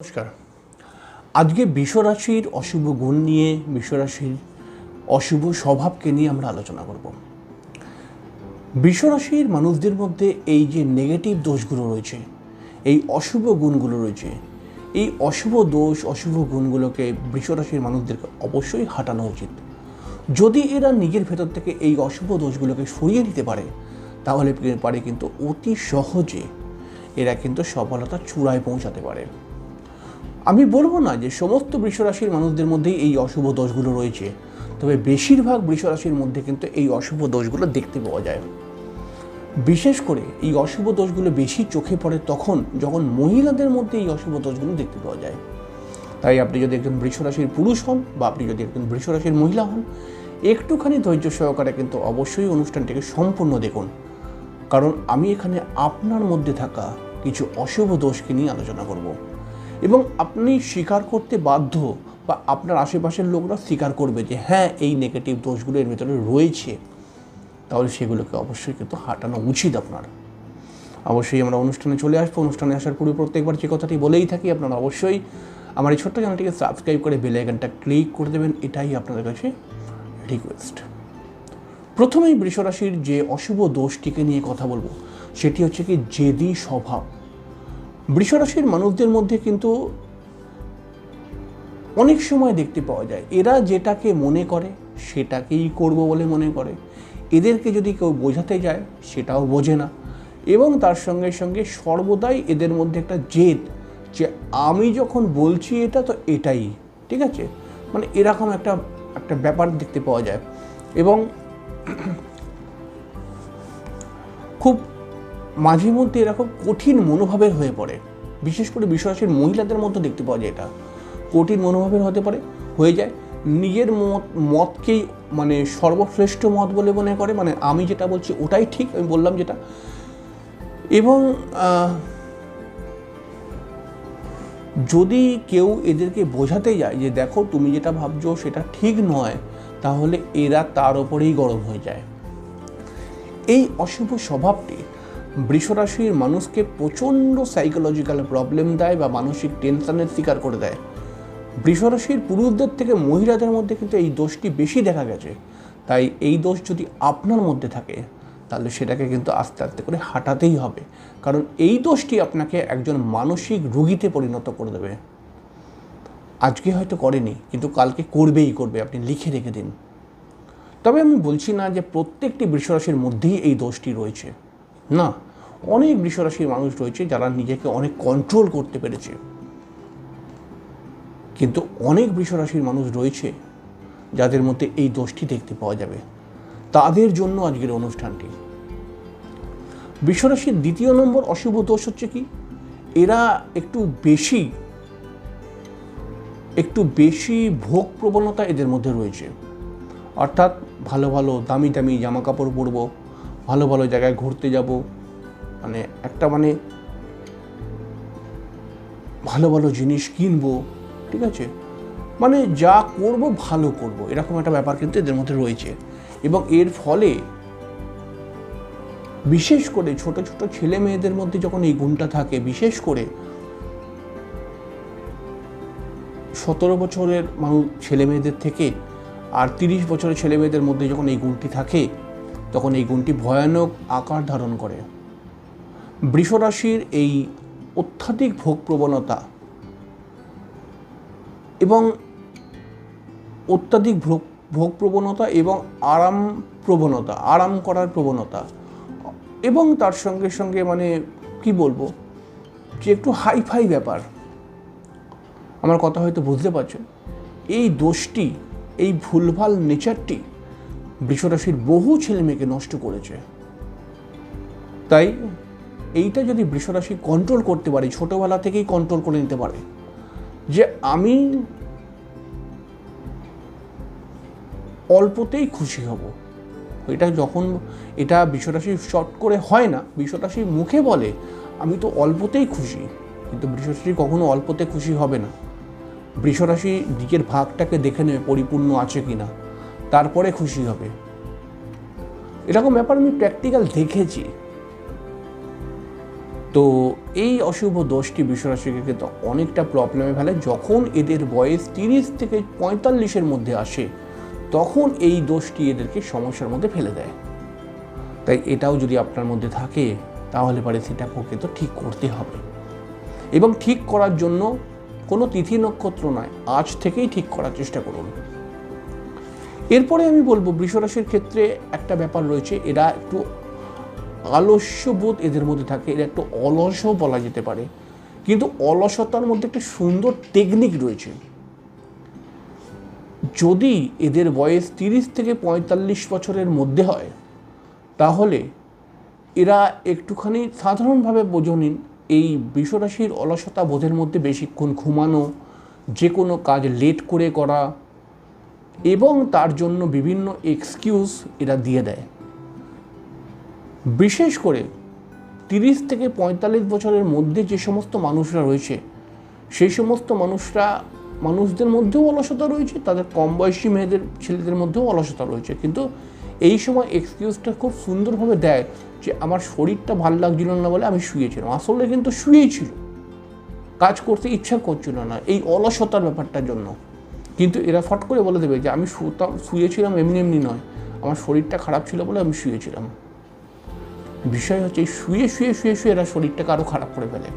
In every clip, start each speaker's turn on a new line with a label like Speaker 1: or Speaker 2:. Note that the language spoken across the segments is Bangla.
Speaker 1: নমস্কার। আজকে বিশ্বরাশির অশুভ গুণ নিয়ে, বিশ্বরাশির অশুভ স্বভাবকে নিয়ে আমরা আলোচনা করব। বিশ্বরাশির মানুষদের মধ্যে এই যে নেগেটিভ দোষগুলো রয়েছে, এই অশুভ গুণগুলো রয়েছে, এই অশুভ দোষ, অশুভ গুণগুলোকে বৃষরাশির মানুষদেরকে অবশ্যই হাঁটানো উচিত। যদি এরা নিজের ভেতর থেকে এই অশুভ দোষগুলোকে সরিয়ে নিতে পারে, তাহলে পারে কিন্তু অতি সহজে এরা কিন্তু সফলতার চূড়ায় পৌঁছাতে পারে। আমি বলব না যে সমস্ত বৃষরাশির মানুষদের মধ্যেই এই অশুভ দোষগুলো রয়েছে, তবে বেশিরভাগ বৃষরাশির মধ্যে কিন্তু এই অশুভ দোষগুলো দেখতে পাওয়া যায়। বিশেষ করে এই অশুভ দোষগুলো বেশি চোখে পড়ে তখন যখন মহিলাদের মধ্যে এই অশুভ দোষগুলো দেখতে পাওয়া যায়। তাই আপনি যদি একজন বৃষরাশির পুরুষ হন বা আপনি যদি একজন বৃষরাশির মহিলা হন, একটুখানি ধৈর্য সহকারে কিন্তু অবশ্যই অনুষ্ঠানটিকে সম্পূর্ণ দেখুন। কারণ আমি এখানে আপনার মধ্যে থাকা কিছু অশুভ দোষকে নিয়ে আলোচনা করব। এবং আপনি স্বীকার করতে বাধ্য বা আপনার আশেপাশের লোকরা স্বীকার করবে যে হ্যাঁ এই নেগেটিভ দোষগুলো এর ভেতরে রয়েছে। তাহলে সেগুলোকে অবশ্যই কিন্তু হাঁটানো উচিত আপনার। অবশ্যই আমরা অনুষ্ঠানে চলে আসব। অনুষ্ঠানে আসার পূর্বে প্রত্যেকবার যে কথাটি বলেই থাকি, আপনারা অবশ্যই আমার এই ছোট্ট চ্যানেলটিকে সাবস্ক্রাইব করে বেল আইকনটা ক্লিক করে দেবেন। এটাই আপনাদের কাছে রিকোয়েস্ট প্রথমেই বৃষরাশির যে অশুভ দোষটিকে নিয়ে কথা বলব, সেটি হচ্ছে কি, জেদি স্বভাব। বৃষরাশির মানুষদের মধ্যে কিন্তু অনেক সময় দেখতে পাওয়া যায়, এরা যেটাকে মনে করে সেটাকেই করব বলে মনে করে। এদেরকে যদি কেউ বোঝাতে যায়, সেটাও বোঝে না। এবং তার সঙ্গে সঙ্গে সর্বদাই এদের মধ্যে একটা জেদ যে আমি যখন বলছি এটা তো এটাই, ঠিক আছে? মানে এরকম একটা একটা ব্যাপার দেখতে পাওয়া যায়। এবং খুব মাঝে মধ্যে এরকম কঠিন মনোভাবের হয়ে পড়ে। বিশেষ করে বিশ্বাসের মহিলাদের মধ্যে দেখতে পাওয়া যায় এটা। কঠিন মনোভাবের হতে পারে, হয়ে যায়। নিজের মত, মতকেই মানে সর্বশ্রেষ্ঠ মত বলে মনে করে মানে আমি যেটা বলছি ওটাই ঠিক, আমি বললাম যেটা। এবং যদি কেউ এদেরকে বোঝাতে যায় যে দেখো তুমি যেটা ভাবছ সেটা ঠিক নয়, তাহলে এরা তার ওপরেই গরম হয়ে যায়। এই অশুভ স্বভাবটি বৃষরাশির মানুষকে প্রচণ্ড সাইকোলজিক্যাল প্রবলেম দেয় বা মানসিক টেনশনের শিকার করে দেয়। বৃষরাশির পুরুষদের থেকে মহিলাদের মধ্যে কিন্তু এই দোষটি বেশি দেখা গেছে। তাই এই দোষ যদি আপনার মধ্যে থাকে, তাহলে সেটাকে কিন্তু আস্তে আস্তে করে হাঁটাতেই হবে। কারণ এই দোষটি আপনাকে একজন মানসিক রুগীতে পরিণত করে দেবে। আজকে হয়তো করেনি, কিন্তু কালকে করবেই করবে, আপনি লিখে রেখে দিন। তবে আমি বলছি না যে প্রত্যেকটি বৃষরাশির মধ্যেই এই দোষটি রয়েছে। না অনেক বৃষরাশির মানুষ রয়েছে যারা নিজেকে অনেক কন্ট্রোল করতে পেরেছে। কিন্তু অনেক বৃষরাশির মানুষ রয়েছে যাদের মধ্যে এই দোষটি দেখতে পাওয়া যাবে। তাদের জন্য আজকের অনুষ্ঠানটি। বৃষরাশির দ্বিতীয় নম্বর অশুভ দোষ হচ্ছে কি? এরা একটু বেশি একটু বেশি ভোগ প্রবণতা এদের মধ্যে রয়েছে। অর্থাৎ ভালো ভালো দামি দামি জামা কাপড় পরবো, ভালো ভালো জায়গায় ঘুরতে যাব মানে একটা মানে ভালো ভালো জিনিস কিনবো, ঠিক আছে? মানে যা করব, ভালো করব, এরকম একটা ব্যাপার কিন্তু এদের মধ্যে রয়েছে। এবং এর ফলে বিশেষ করে ছোট ছোট ছেলে মেয়েদের মধ্যে যখন এই গুণটা থাকে, বিশেষ করে সতেরো বছরের মানুষ, ছেলে মেয়েদের থেকে আর তিরিশ বছরের ছেলে মেয়েদের মধ্যে যখন এই গুণটি থাকে, তখন এই গুণটি ভয়ানক আকার ধারণ করে। বৃষরাশির এই অত্যাধিক ভোগ প্রবণতা এবং অত্যাধিক ভোগ ভোগ প্রবণতা এবং আরাম প্রবণতা, আরাম করার প্রবণতা এবং তার সঙ্গে সঙ্গে মানে কি বলব, যে একটু হাইফাই ব্যাপার। আমার কথা হয়তো বুঝতে পারছেন এই দোষটি, এই ভুলভাল নেচারটি বৃষরাশির বহু ছেলেমেয়েকে নষ্ট করেছে। তাই এইটা যদি বৃষরাশি কন্ট্রোল করতে পারে, ছোটোবেলা থেকেই কন্ট্রোল করে নিতে পারে, যে আমি অল্পতেই খুশি হব। এটা যখন, এটা বিশ্বরাশি শর্ট করে হয় না বিশ্বরাশি মুখে বলে, আমি তো অল্পতেই খুশি, কিন্তু বৃষরাশি কখনো অল্পতে খুশি হবে না। বৃষরাশি দিকের ভাগটাকে দেখে নেবে, পরিপূর্ণ আছে কি না তারপরে খুশি হবে। এরকম ব্যাপার আমি প্র্যাকটিক্যাল দেখেছি। তো এই অশুভ দোষটি বিশ্বরাশিকে কিন্তু অনেকটা প্রবলেমে ফেলে। যখন এদের বয়স তিরিশ থেকে পঁয়তাল্লিশের মধ্যে আসে, তখন এই দোষটি এদেরকে সমস্যার মধ্যে ফেলে দেয়। তাই এটাও যদি আপনার মধ্যে থাকে, তাহলে পরে সেটাকেও তো ঠিক করতে হবে। এবং ঠিক করার জন্য কোনো তিথি নক্ষত্র নয়, আজ থেকেই ঠিক করার চেষ্টা করুন। এরপরে আমি বলব, বৃষরাশির ক্ষেত্রে একটা ব্যাপার রয়েছে, এরা একটু আলস্যবোধ এদের মধ্যে থাকে এরা একটু অলসও বলা যেতে পারে। কিন্তু অলসতার মধ্যে একটা সুন্দর টেকনিক রয়েছে। যদি এদের বয়স তিরিশ থেকে পঁয়তাল্লিশ বছরের মধ্যে হয়, তাহলে এরা একটুখানি সাধারণভাবে বোঝো নিন, এই বিশ্বরাশির অলসতা বোধের মধ্যে বেশিক্ষণ ঘুমানো, যে কোনো কাজ লেট করে করা, এবং তার জন্য বিভিন্ন এক্সকিউজ এরা দিয়ে দেয়। বিশেষ করে তিরিশ থেকে পঁয়তাল্লিশ বছরের মধ্যে যে সমস্ত মানুষরা রয়েছে, সেই সমস্ত মানুষরা, মানুষদের মধ্যেও অলসতা রয়েছে, তাদের কম বয়সী মেয়েদের, ছেলেদের মধ্যেও অলসতা রয়েছে। কিন্তু এই সময় এক্সকিউজটা খুব সুন্দরভাবে দেয় যে, আমার শরীরটা ভালো লাগছিল না বলে আমি শুয়েছিলাম। আসলে কিন্তু শুয়েই ছিল। কাজ করতে ইচ্ছা করছিল না, এই অলসতার ব্যাপারটার জন্য। কিন্তু এরা ফট করে বলে দেবে যে, আমি শুতাম, শুয়েছিলাম এমনি এমনি নয়। আমার শরীরটা খারাপ ছিল বলে আমি শুয়েছিলাম। বিষয় হচ্ছে শুয়ে শুয়ে শুয়ে শুয়ে এরা শরীরটাকে আরও খারাপ করে ফেলে।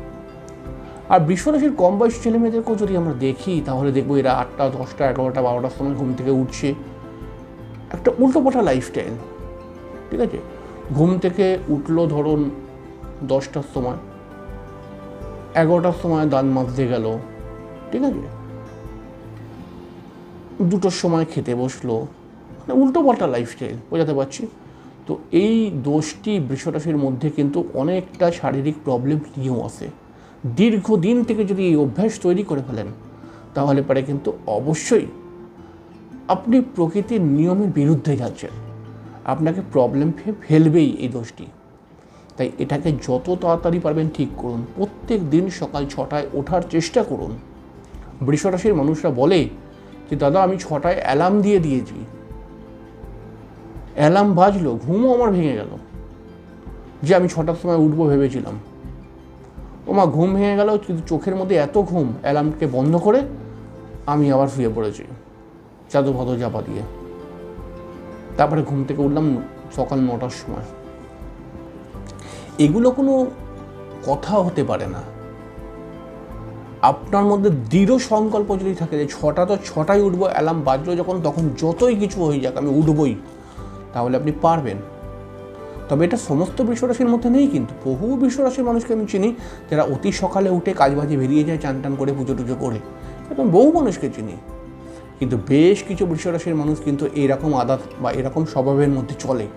Speaker 1: আর বিশ্বরাশির কম বয়সী ছেলে মেয়েদেরকেও যদি আমরা দেখি, তাহলে দেখব এরা আটটা, দশটা, এগারোটা, বারোটার সময় ঘুম থেকে উঠছে। একটা উল্টোপাল্টা লাইফস্টাইল ঠিক আছে? ঘুম থেকে উঠল ধরুন দশটার সময়, এগারোটার সময় দান মাজতে গেল, ঠিক আছে? দুটোর সময় খেতে বসল মানে উল্টোপাল্টা লাইফস্টাইল বোঝাতে পারছি? তো এই দোষটি বৃষরাশির মধ্যে কিন্তু অনেকটা শারীরিক প্রবলেম নিয়েও আসে দীর্ঘদিন থেকে যদি এই অভ্যাস তৈরি করে ফেলেন, তাহলে পরে কিন্তু অবশ্যই আপনি প্রকৃতির নিয়মের বিরুদ্ধে যাচ্ছেন। আপনাকে প্রবলেম ফেলবেই এই দোষটি। তাই এটাকে যত তাড়াতাড়ি পারবেন ঠিক করুন। প্রত্যেক দিন সকাল ছটায় ওঠার চেষ্টা করুন। বৃষরাশির মানুষরা বলে যে, দাদা, আমি ছটায় অ্যালার্ম দিয়ে দিয়েছি। অ্যালার্ম বাজলো, ঘুমও আমার ভেঙে গেল। যে আমি ছটার সময় উঠবো ভেবেছিলাম। ও মা, ঘুম ভেঙে গেল, কিন্তু চোখের মধ্যে এত ঘুম, অ্যালার্মকে বন্ধ করে আমি আবার শুয়ে পড়েছি, চাদর ফাদর চাপা দিয়ে। তারপরে ঘুম থেকে উঠলাম সকাল নটার সময়। এগুলো কোনো কথা হতে পারে না। আপনার মধ্যে দৃঢ় সংকল্প যদি থাকে যে ছটা তো ছটায় উঠবো, অ্যালার্ম বাজলো যখন, তখন যতই কিছু হয়ে যাক আমি উঠবই। তাহলে আপনি পারবেন। তবে এটা সমস্ত বিশ্বরাশির মধ্যে নেই কিন্তু বহু বিশ্বরাশির মানুষকে আমি চিনি যারা অতি সকালে উঠে কাজবাজে বেরিয়ে যায়, চান টান করে পুজো টুজো করে। এরকম বহু মানুষকে চিনি। কিন্তু বেশ কিছু বৃষরাশির মানুষ কিন্তু এরকম আদাত বা এরকম স্বভাবের মধ্যে চলে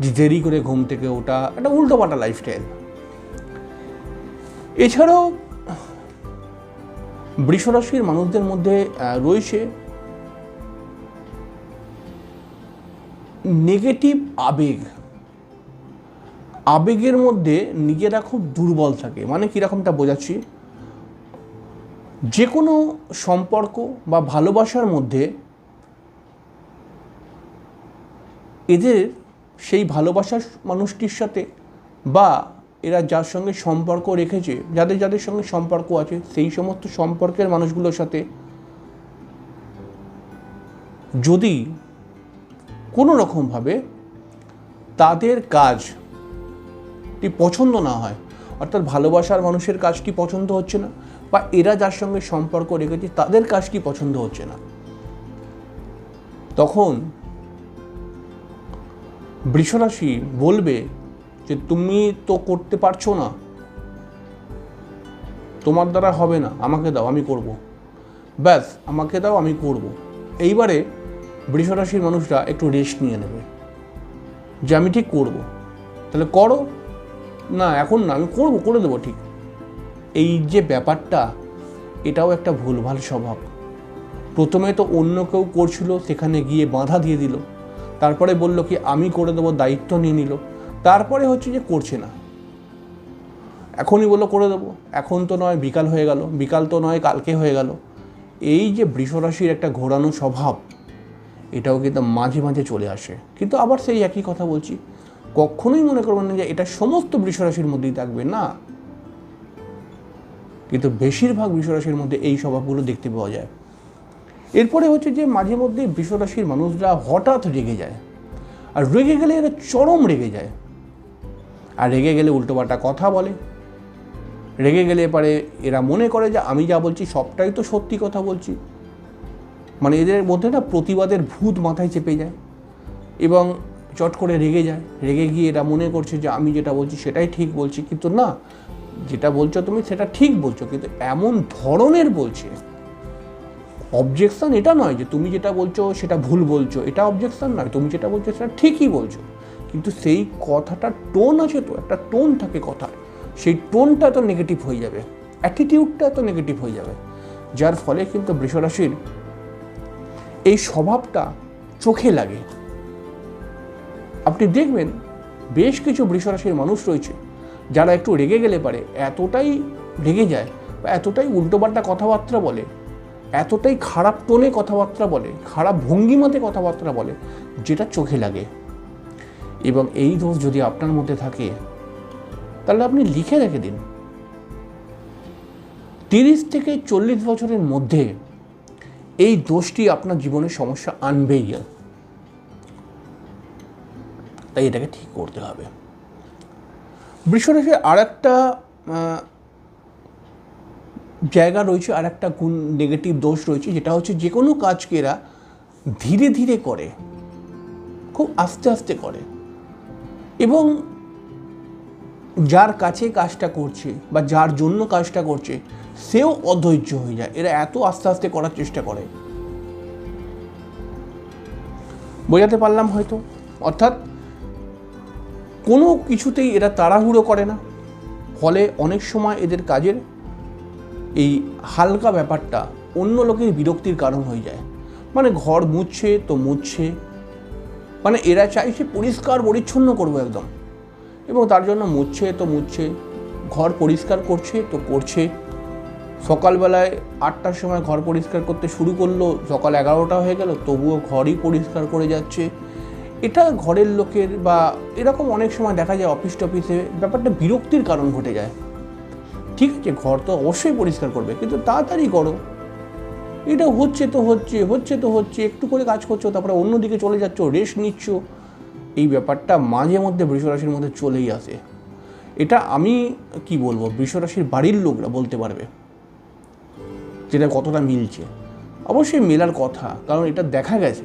Speaker 1: যে দেরি করে ঘুম থেকে ওঠা একটা উল্টোপাল্টা লাইফস্টাইল এছাড়াও বৃষরাশির মানুষদের মধ্যে রয়েছে নেগেটিভ আবেগ। আবেগের মধ্যে নিজেরা খুব দুর্বল থাকে। মানে কীরকমটা বোঝাচ্ছি? যে কোনো সম্পর্ক বা ভালোবাসার মধ্যে এদের সেই ভালোবাসার মানুষটির সাথে বা এরা যার সঙ্গে সম্পর্ক রেখেছে, যাদের যাদের সঙ্গে সম্পর্ক আছে, সেই সমস্ত সম্পর্কের মানুষগুলোর সাথে যদি কোনো রকমভাবে তাদের কাজটি পছন্দ না হয়। অর্থাৎ ভালোবাসার মানুষের কাজটি পছন্দ হচ্ছে না? বা এরা যার সঙ্গে সম্পর্ক রেখেছে তাদের কাজটি পছন্দ হচ্ছে না? তখন বৃষরাশি বলবে যে, তুমি তো করতে পারছ না। তোমার দ্বারা হবে না। আমাকে দাও, আমি করব। ব্যাস, আমাকে দাও, আমি করব। এইবারে বৃষরাশির মানুষরা একটু রেস্ট নিয়ে নেবে। যে আমি ঠিক করব। তাহলে করো। না, এখন না, আমি করব, করে দেবো ঠিক। এই যে ব্যাপারটা, এটাও একটা ভুলভাল স্বভাব। প্রথমে তো অন্য কেউ করছিল, সেখানে গিয়ে বাধা দিয়ে দিল। তারপরে বলল কি, আমি করে দেবো, দায়িত্ব নিয়ে নিল। তারপরে হচ্ছে যে করছে না। এখনই বলল, করে দেবো। এখন তো নয়, বিকাল হয়ে গেল। বিকাল তো নয়, কালকে হয়ে গেল। এই যে বৃষরাশির একটা ঘোরানো স্বভাব এটাও কিন্তু মাঝে মাঝে চলে আসে। কিন্তু আবার সেই একই কথা বলছি, কখনোই মনে করবেন না যে এটা সমস্ত বৃষরাশির মধ্যেই থাকবে, না। কিন্তু বেশিরভাগ বৃষরাশির মধ্যে এই স্বভাবগুলো দেখতে পাওয়া যায়। এরপরে হচ্ছে যে মাঝে মধ্যে বৃষরাশির মানুষরা হঠাৎ রেগে যায়। আর রেগে গেলে এরা চরম রেগে যায়। আর রেগে গেলে উল্টোপাল্টা কথা বলে। রেগে গেলে পারে এরা মনে করে যে আমি যা বলছি সবটাই তো সত্যি কথা বলছি। মানে এদের মধ্যে না প্রতিবাদের ভূত মাথায় চেপে যায় এবং চট করে রেগে যায়। রেগে গিয়ে এটা মনে করছে যে আমি যেটা বলছি সেটাই ঠিক বলছি। কিন্তু না, যেটা বলছো তুমি সেটা ঠিক বলছো। কিন্তু এমন ধরনের বলছে অবজেকশন এটা নয় যে তুমি যেটা বলছো সেটা ভুল বলছো। এটা অবজেকশন নয়, তুমি যেটা বলছো সেটা ঠিকই বলছো। কিন্তু সেই কথাটার টোন আছে তো, একটা টোন থাকে কথার। সেই টোনটা তো নেগেটিভ হয়ে যাবে অ্যাটিটিউডটা তো নেগেটিভ হয়ে যাবে। যার ফলে কিন্তু বৃষরাশির এই স্বভাবটা চোখে লাগে। আপনি দেখবেন বেশ কিছু বৃষরাশির মানুষ রয়েছে, যারা একটু রেগে গেলে পারে, এতটাই রেগে যায় বা এতটাই উল্টোপাল্টা কথাবার্তা বলে, এতটাই খারাপ টোনে কথাবার্তা বলে, খারাপ ভঙ্গিমাতে কথাবার্তা বলে, যেটা চোখে লাগে। এবং এই দোষ যদি আপনার মধ্যে থাকে, তাহলে আপনি লিখে রেখে দিন। তিরিশ থেকে চল্লিশ বছরের মধ্যে এই দোষটি আপনার জীবনে সমস্যা আনবেই। তাই এটাকে ঠিক করতে হবে। বৃষরাশির আর একটা জায়গা রয়েছে আর একটা গুণ নেগেটিভ দোষ রয়েছে, যেটা হচ্ছে যে কোনো কাজকে এরা ধীরে ধীরে করে, খুব আস্তে আস্তে করে। এবং যার কাছে কাজটা করছে বা যার জন্য কাজটা করছে সেও অধৈর্য হয়ে যায়। এরা এত আস্তে আস্তে করার চেষ্টা করে। বোঝাতে পারলাম হয়তো। অর্থাৎ কোনো কিছুতেই এরা তাড়াহুড়ো করে না। ফলে অনেক সময় এদের কাজের এই হালকা ব্যাপারটা অন্য লোকের বিরক্তির কারণ হয়ে যায়। মানে ঘর মুছছে তো মুছছে। মানে এরা চাইছে পরিষ্কার পরিচ্ছন্ন করব একদম। এবং তার জন্য মুছছে তো মুছছে। ঘর পরিষ্কার করছে তো করছে। সকালবেলায় আটটার সময় ঘর পরিষ্কার করতে শুরু করল, সকাল এগারোটা হয়ে গেল, তবুও ঘরই পরিষ্কার করে যাচ্ছে। এটা ঘরের লোকের বা এরকম অনেক সময় দেখা যায় অফিস টফিসে, ব্যাপারটা বিরক্তির কারণ ঘটে যায়। ঠিক আছে, ঘর তো অবশ্যই পরিষ্কার করবে, কিন্তু তাড়াতাড়ি করো। এটা হচ্ছে তো হচ্ছে হচ্ছে তো হচ্ছে, একটু করে কাজ করছ, তারপরে অন্যদিকে চলে যাচ্ছ রেস্ট নিচ্ছ। এই ব্যাপারটা মাঝে মধ্যে বৃষরাশির মধ্যে চলেই আসে। এটা আমি কি বলব? বৃষরাশির বাড়ির লোকরা বলতে পারবে। যেটা কতটা মিলছে। অবশ্যই মেলার কথা, কারণ এটা দেখা গেছে।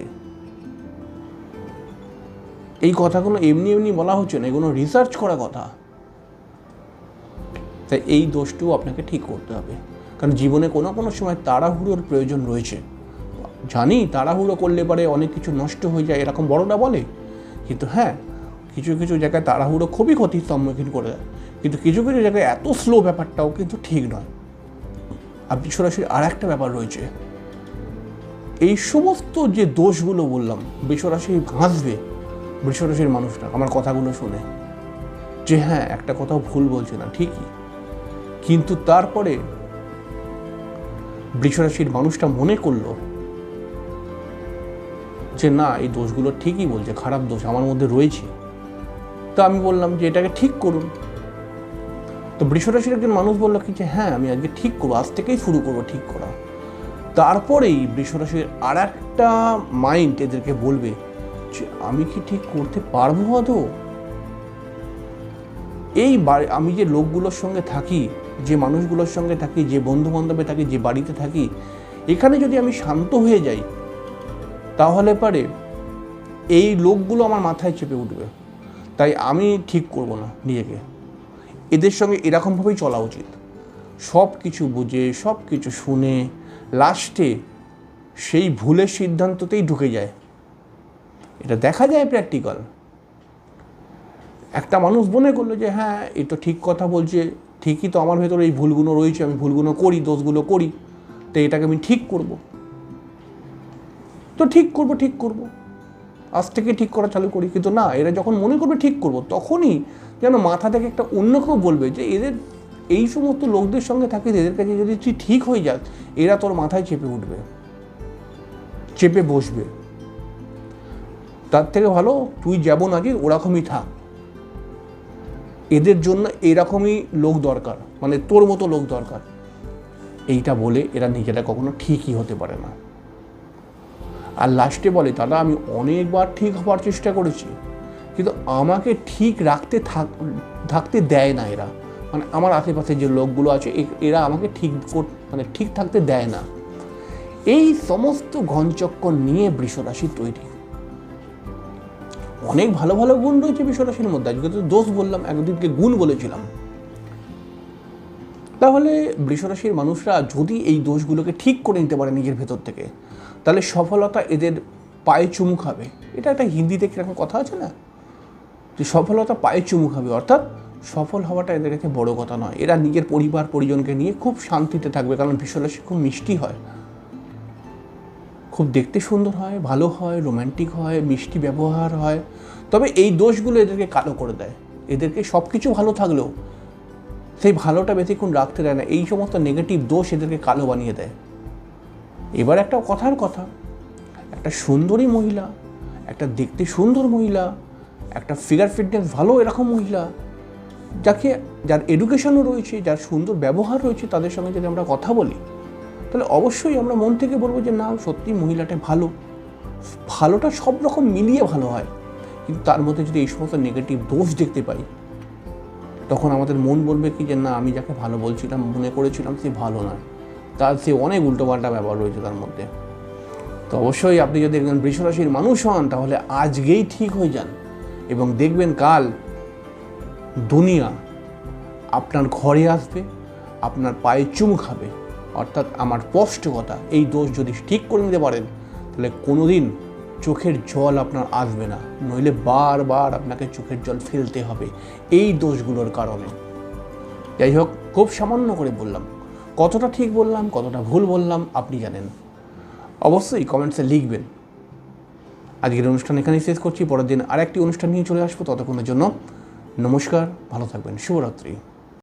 Speaker 1: এই কথাগুলো এমনি এমনি বলা হচ্ছে না, এগুলো রিসার্চ করা কথা। তাই এই দোষটিও আপনাকে ঠিক করতে হবে। কারণ জীবনে কোনো কোনো সময় তাড়াহুড়োর প্রয়োজন রয়েছে। জানি তাড়াহুড়ো করলে পরে অনেক কিছু নষ্ট হয়ে যায়, এরকম বড়রা বলে। কিন্তু হ্যাঁ কিছু কিছু জায়গায় তাড়াহুড়ো খুবই ক্ষতির সম্মুখীন করে দেয়। কিন্তু কিছু কিছু জায়গায় এত স্লো ব্যাপারটাও কিন্তু ঠিক নয়। আপনি সরাসরি আর একটা ব্যাপার রয়েছে। এই সমস্ত যে দোষগুলো বললাম বৃষরাশি ভাসবে বৃষরাশির মানুষটা আমার কথাগুলো শুনে যে হ্যাঁ একটা কথাও ভুল বলছে না, ঠিকই। কিন্তু তারপরে বৃষরাশির মানুষটা মনে করল যে না, এই দোষগুলো ঠিকই বলছে, খারাপ দোষ আমার মধ্যে রয়েছে। তো আমি বললাম যে এটাকে ঠিক করুন। তো বৃষরাশির একজন মানুষ বলল কি যে হ্যাঁ আমি আজকে ঠিক করব, আজ থেকেই শুরু করব ঠিক করা। তারপরেই বৃষরাশির আর একটা মাইন্ড এদেরকে বলবে যে, আমি কি ঠিক করতে পারব আদৌ এই বাড়ি আমি যে লোকগুলোর সঙ্গে থাকি, যে মানুষগুলোর সঙ্গে থাকি, যে বন্ধু বান্ধবে থাকি, যে বাড়িতে থাকি, এখানে যদি আমি শান্ত হয়ে যাই, তাহলে পারে এই লোকগুলো আমার মাথায় চেপে উঠবে। তাই আমি ঠিক করব না নিজেকে। এদের সঙ্গে এরকমভাবেই চলা উচিত। সব কিছু বুঝে, সব কিছু শুনে লাস্টে সেই ভুলের সিদ্ধান্ততেই ঢুকে যায়। এটা দেখা যায় প্র্যাকটিক্যাল একটা মানুষ মনে করল যে হ্যাঁ এ তো ঠিক কথা বলছে, ঠিকই তো আমার ভেতরে এই ভুলগুলো রয়েছে, আমি ভুলগুলো করি, দোষগুলো করি, তো এটাকে আমি ঠিক করব। তো ঠিক করব ঠিক করব। আজ থেকে ঠিক করা চালু করি। কিন্তু না, এরা যখন মনে করবে ঠিক করব, তখনই যেন মাথা থেকে একটা অন্য কেউ বলবে যে, এদের, এই সমস্ত লোকদের সঙ্গে থাকিস, এদের কাছে যদি তুই ঠিক হয়ে যাস, এরা তোর মাথায় চেপে উঠবে। চেপে বসবে। তার থেকে ভালো, তুই যেমন আছিস, ওরকমই থাক। এদের জন্য এরকমই লোক দরকার মানে তোর মতো লোক দরকার। এইটা বলে এরা নিজেরা কখনো ঠিকই হতে পারে না। আর লাস্টে বলে, দাদা, আমি অনেকবার ঠিক হওয়ার চেষ্টা করেছি, কিন্তু আমাকে ঠিক রাখতে থাক, থাকতে দেয় না এরা। মানে আমার আশেপাশে যে লোকগুলো আছে এরা আমাকে ঠিক মানে ঠিক থাকতে দেয় না। এই সমস্ত ঘনচক্কর নিয়ে বৃষরাশি তৈরি। অনেক ভালো ভালো গুণ রয়েছে বৃষরাশির মধ্যে। আজকে তো দোষ বললাম, একদিনকে গুণ বলেছিলাম। তাহলে বৃষরাশির মানুষরা যদি এই দোষগুলোকে ঠিক করে নিতে পারে নিজের ভেতর থেকে তাহলে সফলতা এদের পায়ে চুমু খাবে এটা একটা হিন্দিতে কীরকম কথা আছে না? যে সফলতা পায়ে চুমু খাবে অর্থাৎ সফল হওয়াটা এদের কাছে বড় কথা নয়। এরা নিজের পরিবার, পরিজনকে নিয়ে খুব শান্তিতে থাকবে, কারণ বৃষরাশি খুব মিষ্টি হয়। খুব দেখতে সুন্দর হয়, ভালো হয় রোম্যান্টিক হয়, মিষ্টি ব্যবহার হয়। তবে এই দোষগুলো এদেরকে কালো করে দেয়। এদেরকে সব কিছু ভালো থাকলেও সেই ভালোটা বেশিক্ষণ রাখতে দেয় না। এই সমস্ত নেগেটিভ দোষ এদেরকে কালো বানিয়ে দেয়। এবার একটা কথার কথা। একটা সুন্দরী মহিলা, একটা দেখতে সুন্দর মহিলা, একটা ফিগার ফিটনেস ভালো এরকম মহিলা, যাকে, যার এডুকেশনও রয়েছে, যার সুন্দর ব্যবহার রয়েছে, তাদের সঙ্গে যদি আমরা কথা বলি, তাহলে অবশ্যই আমরা মন থেকে বলব যে, না, সত্যি মহিলাটা ভালো। ভালোটা সব রকম মিলিয়ে ভালো হয়। কিন্তু তার মধ্যে যদি এই সমস্ত নেগেটিভ দোষ দেখতে পাই, তখন আমাদের মন বলবে কি যে, না, আমি যাকে ভালো বলছিলাম, মনে করেছিলাম সে ভালো নয়। তার সে অনেক উল্টোপাল্টা ব্যাপার রয়েছে তার মধ্যে। তো অবশ্যই আপনি যদি একজন বৃষরাশির মানুষ হন, তাহলে আজকেই ঠিক হয়ে যান এবং দেখবেন কাল দুনিয়া আপনার ঘরে আসবে, আপনার পায়ে চুম খাবে, অর্থাৎ আমার স্পষ্ট কথা এই দোষ যদি ঠিক করে নিতে পারেন, তাহলে কোনোদিন চোখের জল আপনার আসবে না, নইলে বারবার আপনাকে চোখের জল ফেলতে হবে, এই দোষগুলোর কারণে। যাই হোক, খুব সামান্য করে বললাম কতটা ঠিক বললাম, কতটা ভুল বললাম, আপনি জানেন। অবশ্যই কমেন্টসে লিখবেন। আজকের অনুষ্ঠান এখানেই শেষ করছি। পরের দিন আরেকটি অনুষ্ঠান নিয়ে চলে আসব। ততক্ষণের জন্য নমস্কার, ভালো থাকবেন। শুভরাত্রি।